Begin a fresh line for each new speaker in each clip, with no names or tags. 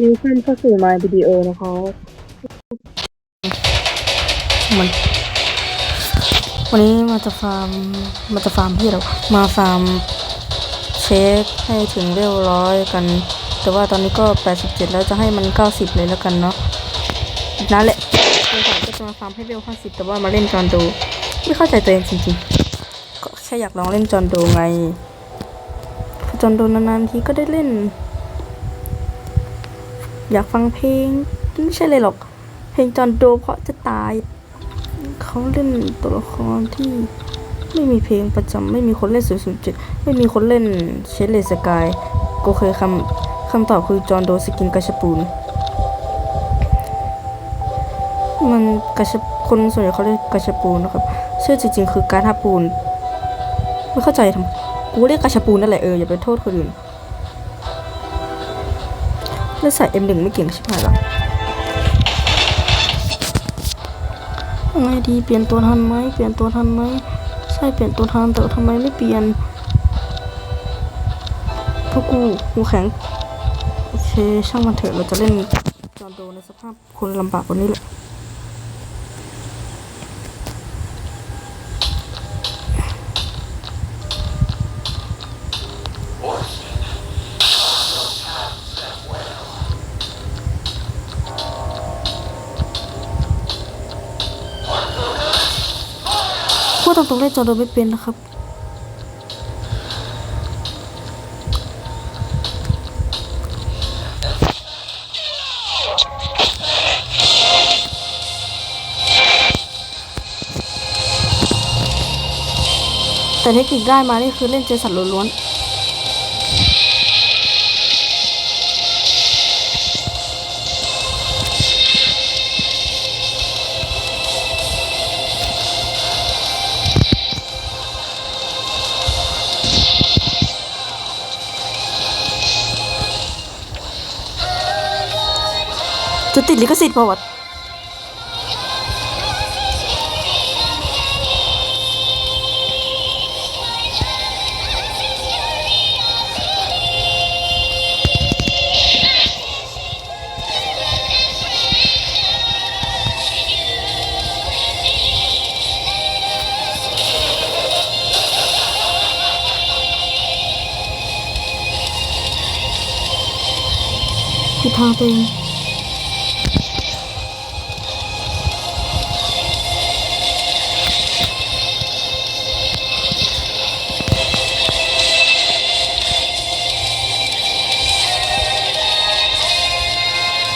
ยินดีเข้าสู่ My Video นะครับ
มันวันนี้มาจะฟาร์มมาจะฟาร์มพี่เรามาฟาร์มเช็คให้ถึงเรียบร้อยกัน แต่ว่าตอนนี้ก็ 87 แล้วจะให้มัน 90 เลยแล้วกันเนาะนั่นแหละเราก็จะมาฟาร์มให้เร็ว50 แต่ว่ามาเล่นจอนโดไม่เข้าใจตัวเองจริงๆ ก็แค่อยากลองเล่นจอนโดไงพราะจอนโดนานๆทีก็ได้เล่น อยากฟังเพลงไม่ใช่เลยหรอก เพลงจอนโดเพราะจะตาย เขาเล่นตัวละครที่ไม่มีเพลงประจำไม่มีคนเล่น007ไม่มีคนเล่นเชลเลสกายก็เคยคำคำตอบคือจอห์นโดสกินกระชปูนมันกระชคนส่วนใหญ่เขาเรียกกระชปูนนะครับชื่อจริงๆ คือการทับปูน ไม่เข้าใจทำกูเรียกกระชปูนนั่นแหละเอออย่าไปโทษคนอื่น เล่นสาย M1 ไม่เก่งใช่ไหมล่ะยังไงดี เปลี่ยนตัวทันไหมเปลี่ยนตัวทันไหมใช่เปลี่ยนตัวทันแต่ทำไมไม่เปลี่ยนเพราะกูกูแข็งโอเคช่างมันเถอะเราจะเล่นจอนโดในสภาพคนลำบากกว่านี้แหละ ตรงเล่นจอโดไม่เป็นนะครับแต่เทคนิคได้มานี่คือเล่นเจสันล้วนๆ จะติดลิขสิทธิ์ป่าวะผิดทางตัวเอง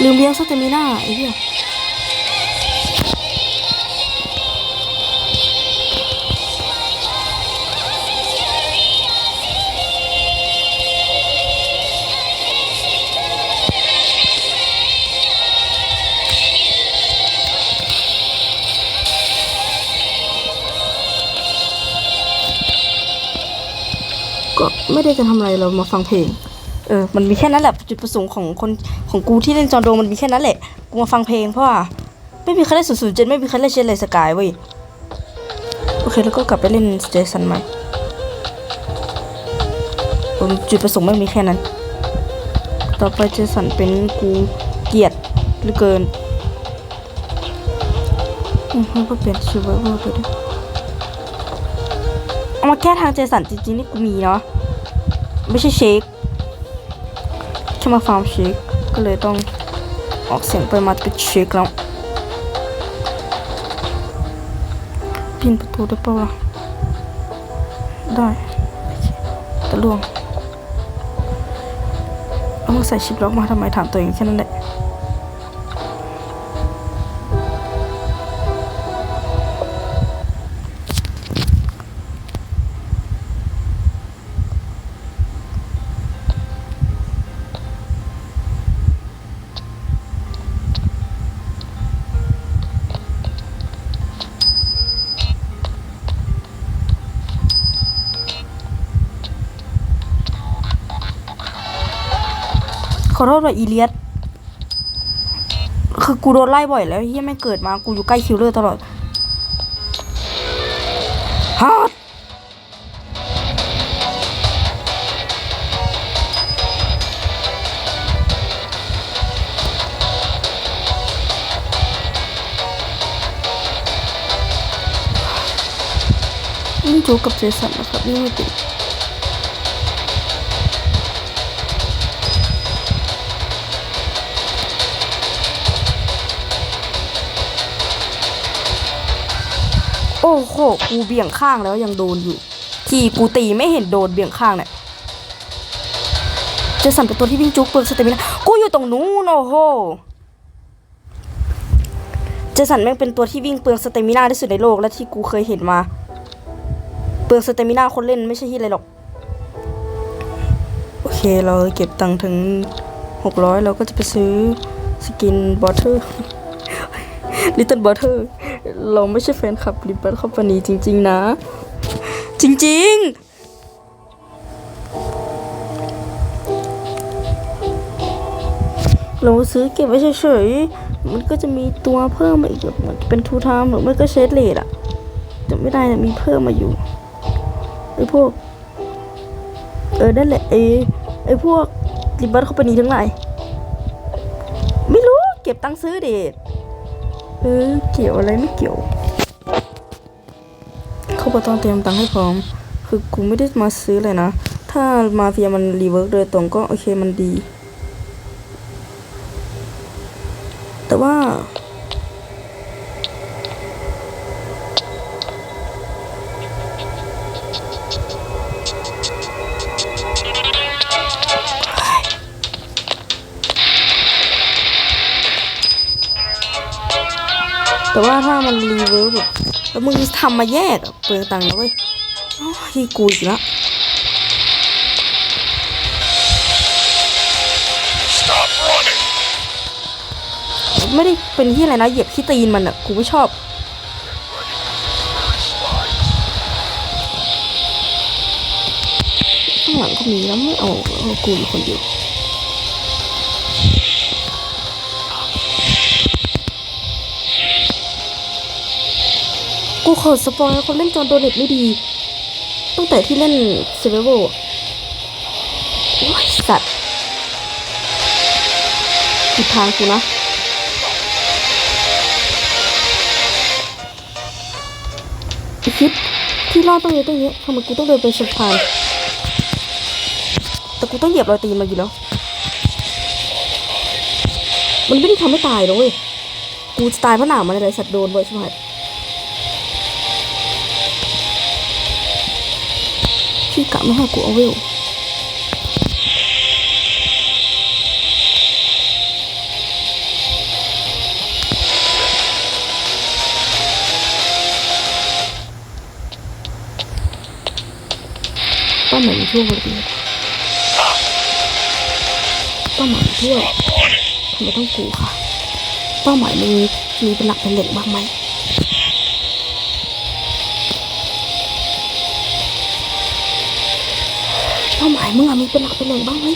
ลืมเลี้ยงสเตมิน่าไอ้เหี้ยก็ไม่ได้จะทำอะไรเรามาฟังเพลง เออ มันมีแค่นั้นแหละจุดประสงค์ของคน ของกูที่เล่นจอร์โดมันมีแค่นั้นแหละ กูมาฟังเพลงเพราะว่าไม่มีใครเล่นศูนย์ศูนย์เจ็ดไม่มีใครเล่นเชนเลยสกายเว้ย โอเคแล้วก็กลับไปเล่นเจสันใหม่ผมจุดประสงค์ไม่มีแค่นั้น ต่อไปเจสันเป็นกูเกลียดหลือเกินอืมก็เปลี่ยนชื่อเวอร์ไปด้วยเอามาแก้ทางเจสันจริงๆนี่กูมีเนาะไม่ใช่เชคแค่มาฟาร์มเชค ก็เลยต้องออกเสียงไปมาไปเช็คแล้วปินประตูได้ปะวะได้ตะลวงเอามาใส่ชิปล็อกมาทำไมถามตัวเองแค่นั้นแหละ อโทษว่าอีเลียสคือกูโดนไล่บ่อยแล้วเฮียไม่เกิดมากูอยู่ใกล้คิวเลอร์ตลอดฮาร์ดจุกกับเจสันนะครับนี่ไม่ติด โอ้โห กูเบี่ยงข้างแล้วยังโดนอยู่ ที่กูตีไม่เห็นโดนเบี่ยงข้างเนี่ยเจสันเป็นตัวที่วิ่งจุกเปลือกสเตมินากูอยู่ตรงนู้นโอ้โหเจสันแม่งเป็นตัวที่วิ่งเปลืองสเตมินาที่สุดในโลกและที่กูเคยเห็นมา เปลืองสเตมินาคนเล่นไม่ใช่ที่อะไรหรอก โอเคเราเก็บตังค์ถึงหกร้อยเราก็จะไปซื้อสกินบอเทอร์ลิตเติ้ลบอเทอร์ เราไม่ใช่แฟนคลับลิปเปิลคอมพานีจริง ๆ นะ จริง ๆเราซื้อเก็บไว้เฉยๆ มันก็จะมีตัวเพิ่มมาอีกแบบเหมือนเป็นทูไทม์หรือไม่ก็เชดเลดอะจะไม่ได้นะมีเพิ่มมาอยู่ไอ้พวก เออนั่นแหละไอ้ไอ้พวกริบบัตคอมพานีทั้งหลายไม่รู้เก็บตังค์ซื้อเดท เออเกี่ยวอะไรไม่เกี่ยว เขาบอกต้องเตรียมตังค์ให้พร้อม คือกูไม่ได้มาซื้อเลยนะ ถ้ามาเฟียมันรีเวิร์กโดยตรงก็โอเคมันดี แต่ว่า แต่ว่าถ้ามันรีเวิร์บแบบแล้วมึงทำมาแยกอะเปลืองตังค์นะเว้ยอ้าวที่กูอีกแล้ว
Stop running!
ไม่ได้เป็นที่อะไรนะ เหยียบขี้ตีนมันอะกูไม่ชอบข้างหลังก็มีแล้วไม่เอาเอากูอยู่คนเดียว กูขอสปอยคนเล่นจอนโดเน็ตไม่ดี ตั้งแต่ที่เล่นเซเวโวโอ้ยสัตว์ผิดทางกูนะคิดที่รอดต้องเยอะต้องเยอะทำไมกูต้องเดินไปสะพานแต่กูต้องเหยียบรอยตีนมาอยู่แล้ว มันไม่ได้ทำให้ตายหรอกเว้ยกูจะตายเพราะหนามมันอะไรสัตว์โดนบ่อยใช่ไที่กะไม่ให้กูเอาเวลเป้าหมายมีทั่วบริเวณเป้าหมายมีทั่วยทำไมต้องกูค่ะ เป้าหมายมึงมีเป็นหลักเป็นเหล็กบ้างไหม ป้าหมายมึงอะมีเป็นหลักเป็นเหล็กบ้างไหม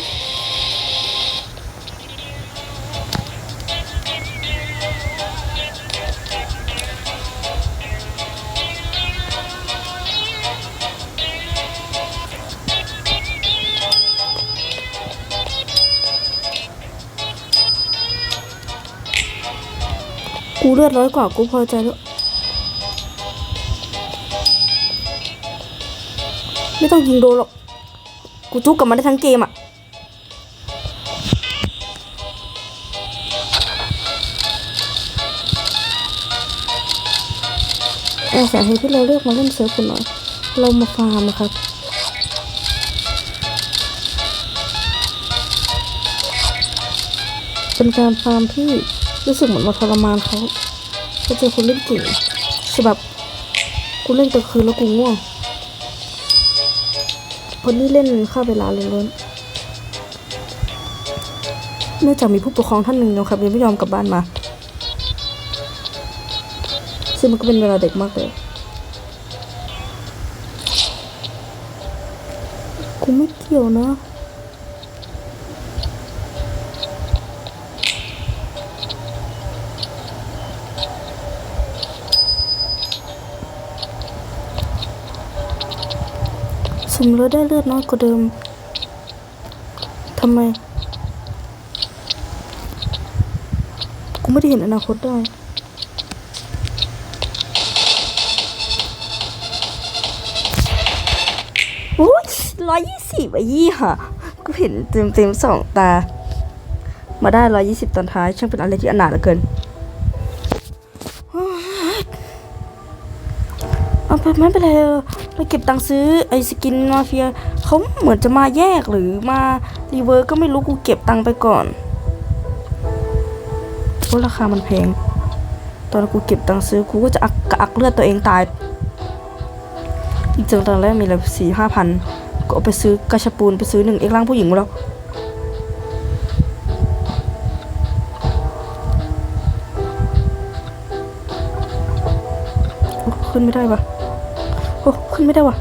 กูเลือดร้อยกว่ากูพอใจแล้วไม่ต้องยิงโดนหรอก กูจุกกับมันได้ทั้งเกมอะแต่สาเหตุที่เราเลือกมาเล่นเซิร์ฟคุณน้อย เรามาฟาร์มนะครับ เป็นการฟาร์มที่รู้สึกเหมือนมาทรมานเขาไปเจอคนเล่นเก่งคือแบบกูเล่นกลางคืนแล้วกูง่วง คนที่เล่นเข้าเวลาเลยล้วนเนื่องจากมีผู้ปกครองท่านหนึ่งนะครับยังไม่ยอมกลับบ้านมา ซึ่งมันก็เป็นเวลาเด็กมากเลยกูไม่เกี่ยวนะ สมแล้วได้เลือดน้อยกว่าเดิมทำไม กูไม่ได้เห็นอนาคตได้กสิบไอ้ยี่ห่ะกูเห็นเต็มเต็มๆสองตา มาได้ร้อยยี่สิบตอนท้าย ช่างเป็นอะไรที่อนาถเหลือเกินเอาไปไม่เป็นไร เออเราเก็บตังค์ซื้อไอสกินมาเฟียเขาเหมือนจะมาแยกหรือมารีเวิร์สก็ไม่รู้กูเก็บตังค์ไปก่อนเพราะราคามันแพง ตอนกูเก็บตังค์ซื้อกูก็จะอักกะอักเลือดตัวเองตาย อีกจังตอนแรกมีอะไรสี่ห้าพันก็ไปซื้อกระชปูนไปซื้อหนึ่งเอกร่างผู้หญิงมาแล้วโอ้ขึ้นไม่ได้วะ อ้ขึ้นไม่ได้วะ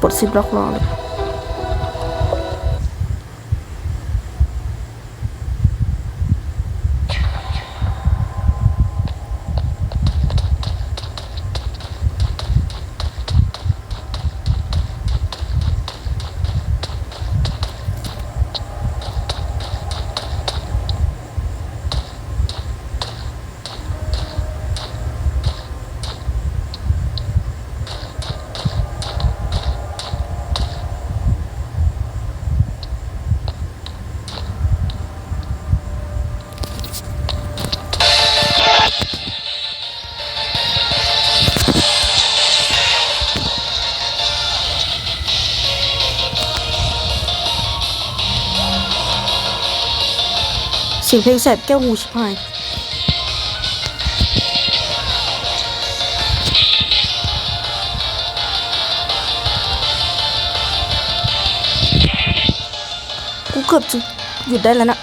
ปลดซิปล็อกรอเลย สียงเพลงแสบแก้วหูชิบหายกูเกือบจะหยุดได้แล้วนะ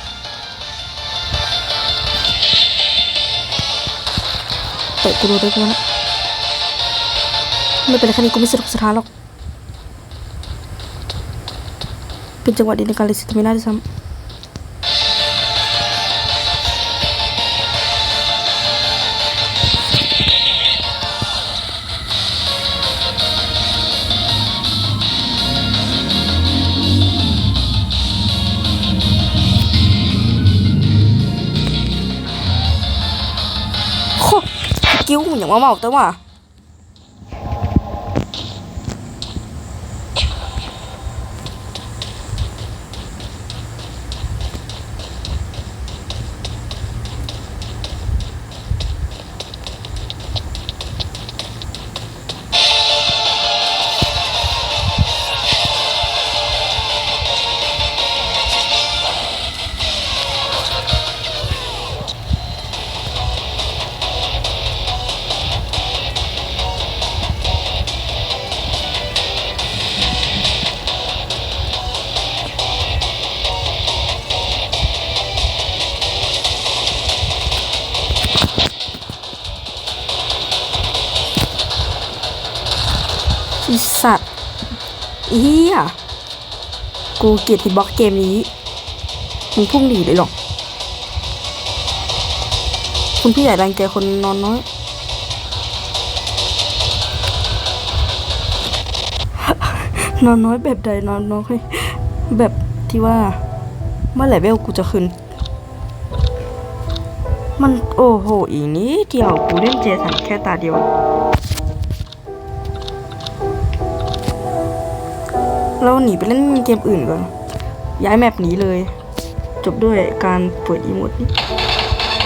เตะกูโดนได้กูนะไม่เป็นไรแค่นี้กูไม่สนุกสถานหรอก เป็นจังหวะดีในการเลสิตไม่น่าด้วยซ้ำ กิ้วอย่าง เหี้ยกูเกลียดฮิตบ็อกเกมนี้ มึงพุ่งหนีเลยหรอกคุณพี่ใหญ่รังแกคนนอนน้อยนอนน้อยแบบใดนอนน้อยแบบที่ว่า เมื่อไหร่เวลกูจะขึ้น มันโอ้โหอีนี้เดียวกูเล่นเจสันแค่ตาเดียว เราหนีไปเล่นเกมอื่นก่อน ย้ายแมปหนีเลย จบด้วยการเปิดอีโมดนี้